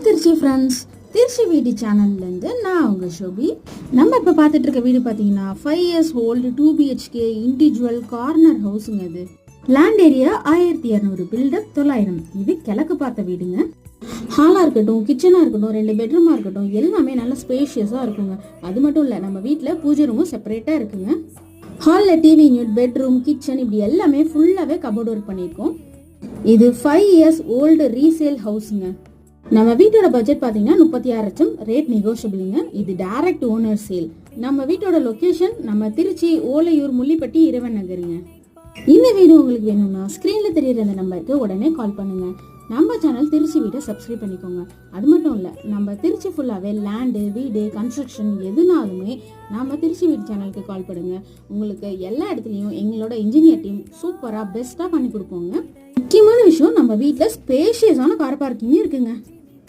Hi Trichy friends Trichy வீடு சேனல்லேருந்து நான் உங்கள் ஷோபி. நம்ம இப்போ பார்த்துட்டு இருக்க வீடு பார்த்தீங்கன்னா five years old two BHK individual corner ஹவுஸுங்க அது. லேண்ட் ஏரியா ஆயிரத்தி இரநூறு பில்டப் தொள்ளாயிரம். இது கிழக்கு பார்த்த வீடுங்க. ஹாலாக இருக்கட்டும் கிச்சனாக இருக்கட்டும் ரெண்டு பெட்ரூமாக இருக்கட்டும் எல்லாமே நல்ல ஸ்பேஷியஸாக இருக்குங்க. அது மட்டும் இல்லை நம்ம வீட்டில் பூஜை ரூமும் செப்பரேட்டாக இருக்குங்க. ஹாலில் டிவி யூனிட் பெட்ரூம் கிச்சன் இப்படி எல்லாமே ஃபுல்லாகவே கபோர்ட் ஒர்க் பண்ணியிருக்கோம். இது ஃபைவ் இயர்ஸ் ஓல்டு ரீசேல் ஹவுஸுங்க நம்ம வீட்டோட பட்ஜெட் பார்த்தீங்கன்னா முப்பத்தி ஆறு லட்சம். ரேட் நெகோஷியபிளுங்க இது டைரக்ட் ஓனர் சேல் நம்ம வீட்டோட லொக்கேஷன் நம்ம திருச்சி ஓலையூர் முள்ளிப்பட்டி இரவன் நகருங்க. இந்த வீடு உங்களுக்கு வேணும்னா ஸ்க்ரீனில் தெரியுற இந்த நம்பருக்கு உடனே கால் பண்ணுங்க. நம்ம சேனல் திருச்சி வீட்டை சப்ஸ்கிரைப் பண்ணிக்கோங்க. அது மட்டும் இல்லை நம்ம திருச்சி ஃபுல்லாகவே லேண்டு வீடு கன்ஸ்ட்ரக்ஷன் எதுனாலுமே நம்ம திருச்சி வீடு சேனலுக்கு கால் பண்ணுங்க. உங்களுக்கு எல்லா இடத்துலையும் எங்களோட இன்ஜினியர் டீம் சூப்பராக பெஸ்ட்டாக பண்ணி கொடுப்போங்க. முக்கியமான நம்ம வீட்டில் ஸ்பேஷியஸான கார் பார்க்கிங் இருக்குங்க.